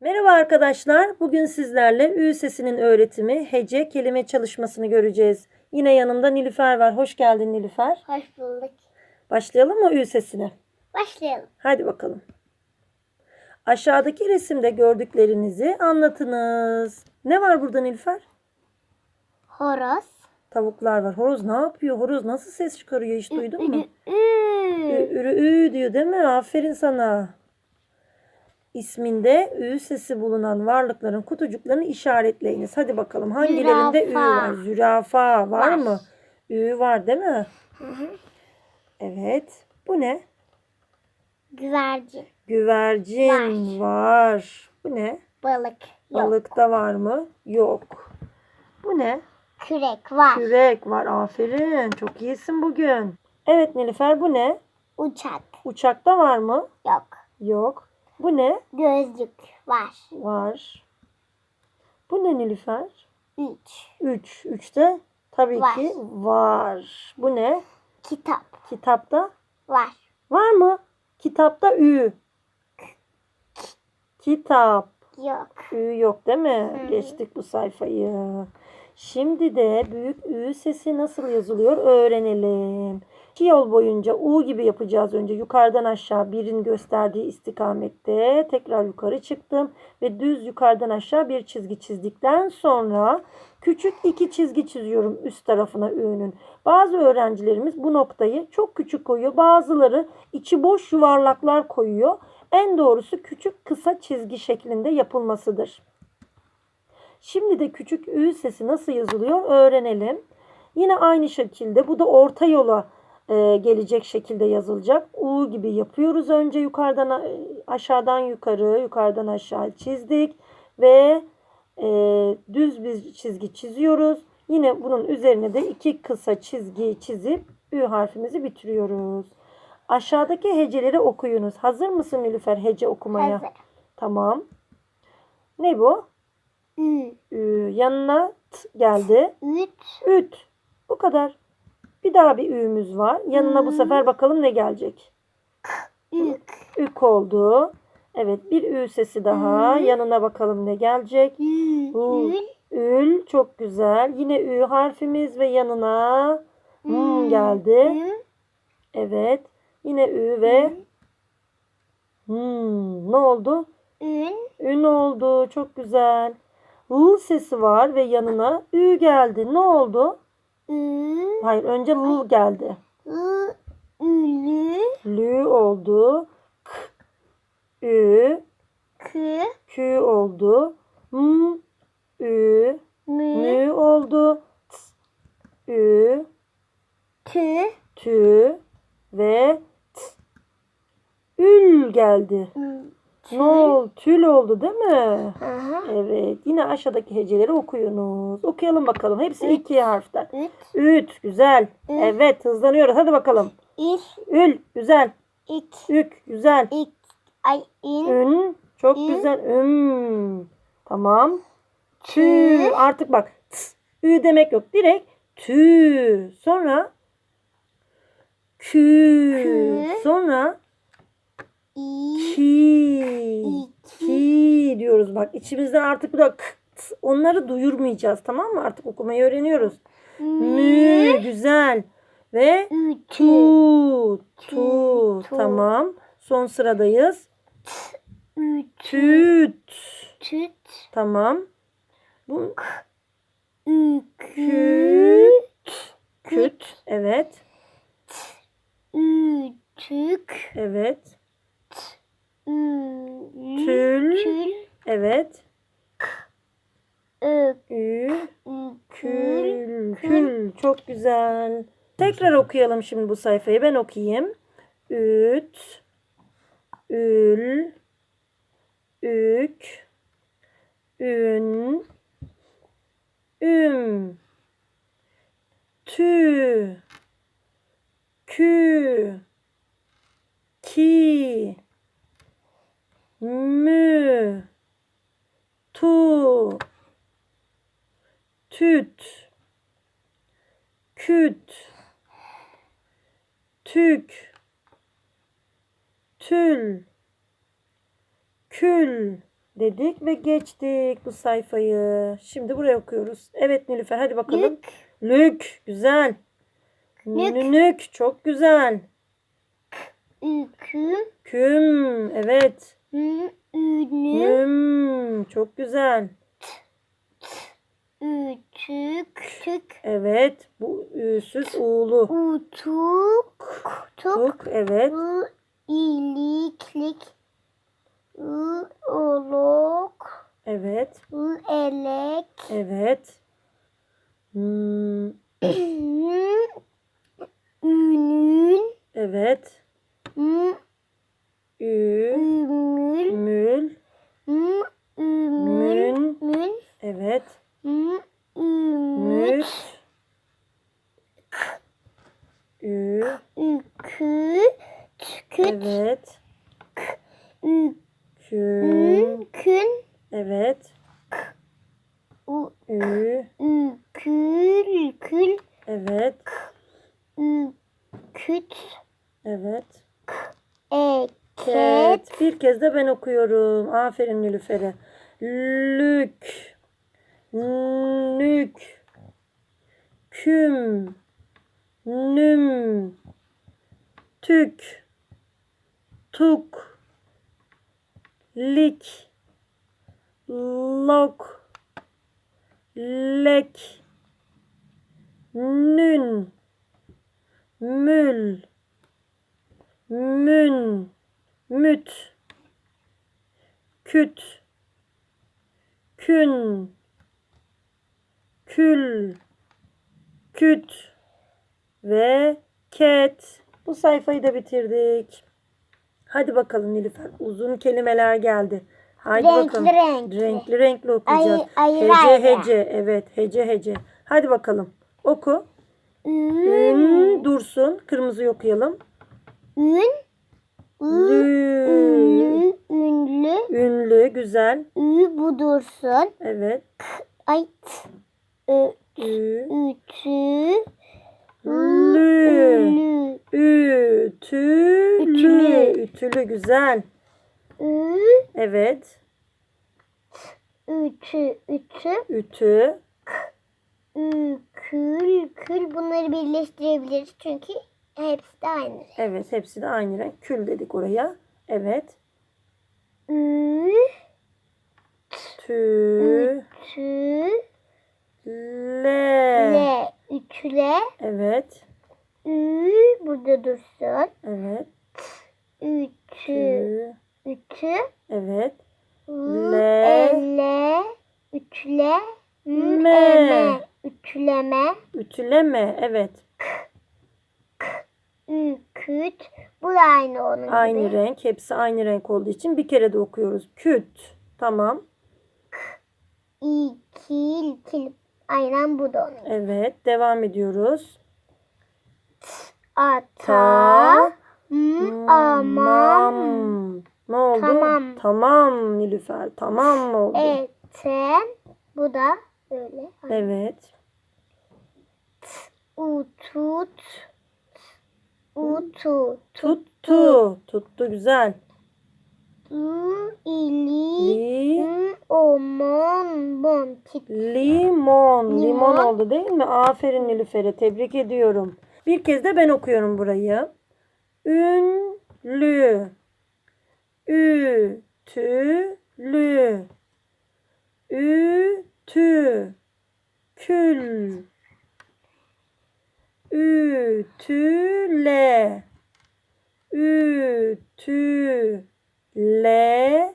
Merhaba arkadaşlar. Bugün sizlerle Ü sesinin öğretimi, hece, kelime çalışmasını göreceğiz. Yine yanımda Nilüfer var. Hoş geldin Nilüfer. Hoş bulduk. Başlayalım mı Ü sesine? Başlayalım. Hadi bakalım. Aşağıdaki resimde gördüklerinizi anlatınız. Ne var burada Nilüfer? Horoz. Tavuklar var. Horoz ne yapıyor? Horoz nasıl ses çıkarıyor hiç duydun mu? Ü, Ü, ürü ü diyor değil mi? Aferin sana. İsminde ü sesi bulunan varlıkların kutucuklarını işaretleyiniz. Hadi bakalım hangilerinde ü var? Zürafa var, Var. mı? Ü var değil mi? Hı hı. Evet. Bu ne? Güvercin. Güvercin var. Bu ne? Balık. Yok. Balıkta var mı? Yok. Bu ne? Kürek var. Kürek var. Aferin. Çok iyisin bugün. Evet Nilüfer bu ne? Uçak. Uçakta var mı? Yok. Yok. Bu ne? Gözlük var. Var. Bu ne Nilüfer? Üç. 3. 3'te tabii Var. ki var. Bu ne? Kitap Kitapta var. var mı? Kitapta ü. Kitap. Yok. Ü yok değil mi? Hı. Geçtik bu sayfayı. Şimdi de büyük ü sesi nasıl yazılıyor öğrenelim. İki yol boyunca U gibi yapacağız önce. Yukarıdan aşağı birin gösterdiği istikamette tekrar yukarı çıktım ve düz yukarıdan aşağı bir çizgi çizdikten sonra küçük iki çizgi çiziyorum üst tarafına Ü'nün. Bazı öğrencilerimiz bu noktayı çok küçük koyuyor. Bazıları içi boş yuvarlaklar koyuyor. En doğrusu küçük kısa çizgi şeklinde yapılmasıdır. Şimdi de küçük ü sesi nasıl yazılıyor öğrenelim. Yine aynı şekilde bu da orta yola e, gelecek şekilde yazılacak. U gibi yapıyoruz önce yukarıdan a- aşağıdan yukarı, yukarıdan aşağı çizdik ve e, düz bir çizgi çiziyoruz. Yine bunun üzerine de iki kısa çizgi çizip Ü harfimizi bitiriyoruz. Aşağıdaki heceleri okuyunuz. Hazır mısın Nilüfer hece okumaya? Hazır. Tamam. Ne bu? Ü. Ü, yanına t geldi. Üç. Üt. Bu kadar. Bir daha bir ü'müz var. Yanına bu Hmm. sefer bakalım ne gelecek. Ük. Ük oldu. Evet bir ü sesi daha. Hmm. Yanına bakalım ne gelecek. Ül. Ül çok güzel. Yine ü harfimiz ve yanına hmm Hmm. geldi. Ü. Evet. Yine ü ve hmm ne oldu? Ün. Ün oldu. Çok güzel. L sesi var ve yanına ü geldi. Ne oldu? Ü. Hayır önce l geldi. Ü. Ülü. Lü oldu. K, ü, Kü. kü oldu. M, ü, Mü. mü oldu. T, ü, Tü. tü ve t. Ül geldi. Ne oldu? Tül oldu değil mi? Hı hı. Evet. Yine aşağıdaki heceleri okuyunuz. Okuyalım bakalım. Hepsi Üt. iki harften. Üt. Üt. Güzel. Evet. Hızlanıyoruz. Hadi bakalım. İr. Ül. Güzel. İk. Ük. Güzel. İk. Ay. İn. Ün. Çok Ün. güzel. Üm. Tamam. Tü. Artık bak. Ts, ü demek yok. Direkt tü. Sonra kü. Kü. Sonra İ. ki. İki. Bak. İçimizden artık bu da k, ts, onları duyurmayacağız. Tamam mı? Artık okumayı öğreniyoruz. Mü. Güzel. Ve tu. Tu. Tamam. Son sıradayız. Tüt. Tüt. Tamam. Bu Ükü. küt. Evet. Ütük. Evet. Ülü. Tül. Tül. Evet. Ök. Ü. Kül. Kül. Kül. Çok güzel. Tekrar okuyalım şimdi bu sayfayı. Ben okuyayım. Üt. Ül. Ük. Ün. Üm. Tü. Kü. Ki. Mü. Tu. Tüt. Küt. Tük. Tül. Kül. dedik ve geçtik bu sayfayı. Şimdi buraya okuyoruz. Evet Nilüfer hadi bakalım. Lük. Lük. Güzel. Lük. Nünük. Çok güzel. Ükü. Küm. Evet. Ü. Ünü. Küm. Çok güzel. Ütük. Tük. Evet. Bu üsüz uğulu. Utuk. Tuk. Tuk. Evet. I. iliklik. I. Oluk. Evet. I. Elek. Evet. Hmm. Ünün. evet. Ü. Ü. Ümül. Mül. Ü. Ümül. Mün. Mül. Evet. Ü. Ümül. Müt. Ü. Ükü. Tüküt. Evet. Ü. Kün. Kün. Evet. U. Ü. Ükül. Kül. Evet. Üküt. Evet. Eket. Ket. Bir kez de ben okuyorum. Aferin Nilüfer'e. Lük. Nük. Küm. Nüm. Tük. Tuk. Lik. Lok. Lek. Nün. Mül. Mün. Müt. Küt. Kün. Kül. Küt. Ve ket. Bu sayfayı da bitirdik. Hadi bakalım Nilüfer. Uzun kelimeler geldi. Haydi Renkli bakalım. renkli. Renkli renkli okuyacağız. Ay- hece ayrı. hece. Evet hece hece. Hadi bakalım. Oku. Ün. Ün dursun. Kırmızı okuyalım. Ün. Lü. Ünlü. Ünlü. Ünlü. Güzel. Ü budursun. Evet. Ay. t-. Ütü. Lü. Ütülü. Ütülü. Güzel. Ü. Evet. Ütü. Ütü. Ütü. Ü. Kül. Kül. Bunları birleştirebiliriz çünkü hepsi de aynı. renk. Evet hepsi de aynı renk. Kül dedik oraya. Evet. Ü. Tü. Tü. Le. Le. Ütüle. Evet. Ü. Burada dursun. Evet. Ütü. Tü. Ütü. Evet. Ü, Le. ele, ütüle, mü, Me. eme, ütüleme. Evet. üküt. Bu da aynı onun Aynı gibi. renk. Hepsi aynı renk olduğu için bir kere de okuyoruz. Küt. Tamam. İkil, kil. Aynen bu da onun. Evet. Devam ediyoruz. Ata, Ta. m, amam, Ne oldu? Tamam. Tamam Nilüfer. Tamam mı oldu? eten. Bu da öyle. Evet. Utut, utu, Tuttu. Tuttu güzel. Li, omon, bon, limon. Limon oldu değil mi? Aferin Nilüfer'e. Tebrik ediyorum. Bir kez de ben okuyorum burayı. Ünlü. Ütülü. Ütü. Kül. Ütüle. Ütüleme.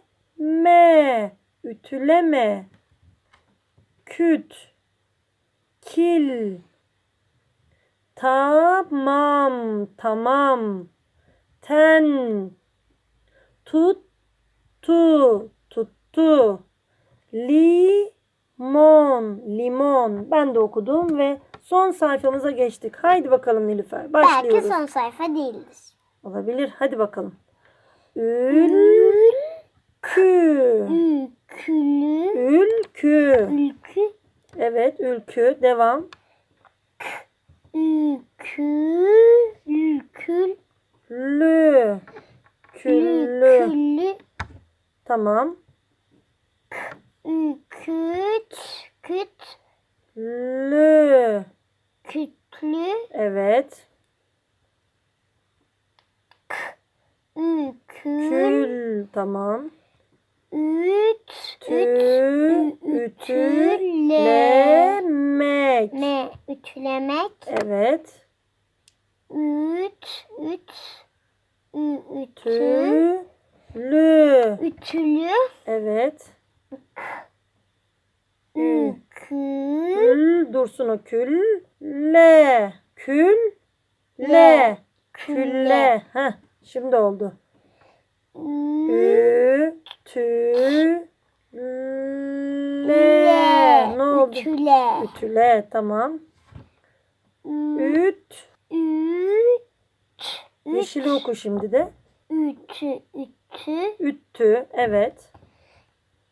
Ütüleme. Küt. Kil. Tamam, tamam. Ten. Tuttu, tuttu. Limon, limon. Ben de okudum ve son sayfamıza geçtik. Haydi bakalım Nilüfer. Belki Başlıyoruz. son sayfa değildir. Olabilir. Hadi bakalım. Ül, kü. Ülkülü, Ülkü. ülkü, Evet, ülkü. Devam. ülkü, ülkül, Lü. Küllü. Tamam. ü, küt, küt, Lü. kütlü, Evet. ü, kül, Kül. Tamam. üt, Tü. üt, Ütülemek. me, ütülemek, Evet. üt, üt, ü, ütü, Tülü. ütülü, Evet. ü, kül, dursun o kül. Le. Kül. Le. Külle. Heh, şimdi oldu. Ü, Ü. Tü. Le. Ne oldu? ütüle, Ütüle. Tamam. Üt. üt, Yeşili oku şimdi de. ütü, ütü, Üttü. Evet.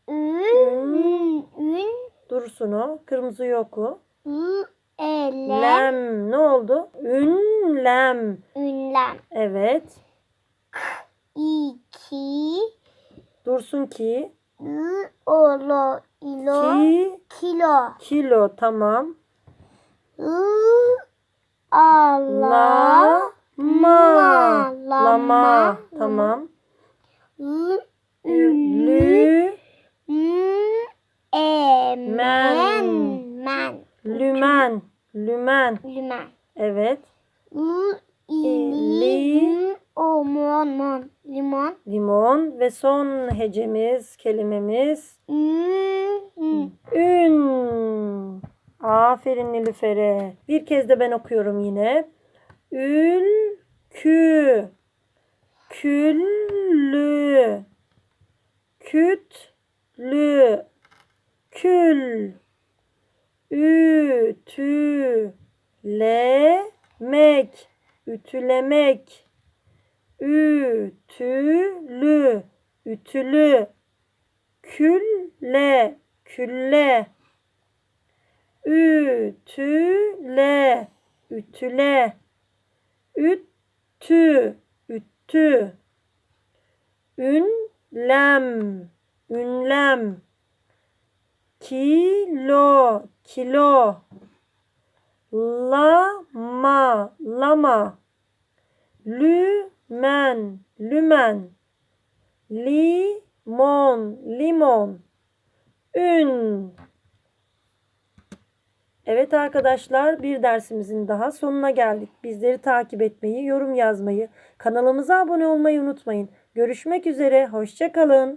ün, ün, Dursun o. Kırmızı oku. ü, ele, Lem. Ne oldu? Ünlem. ünlem, Evet. İki, Dursun ki. olo, ilo, Ki. kilo, Kilo. Tamam. ı, ala, La. Ma. lama. Tamam. ünlü, Lü. emen, Men. men, Lümen. Lümen. lümen, Evet. ı, İli. ili, omon, mon, limon, Limon. Ve son hecemiz, kelimemiz. ü, ü, Ün. Aferin Nilüfer'e. Bir kez de ben okuyorum yine. Ülkü. Küllü. Kütlü. Kül. Ütülemek. Ütülemek. Ütülü. Ütülü. Külle. Külle. Ütüle. Ütüle. Üttü. Üttü. Ünlem. Ünlem. Kilo. Kilo. Lama. Lama. Lümen. Lümen. Limon. Limon. Ün. Evet arkadaşlar bir dersimizin daha sonuna geldik. Bizleri takip etmeyi, yorum yazmayı, kanalımıza abone olmayı unutmayın. Görüşmek üzere, hoşçakalın.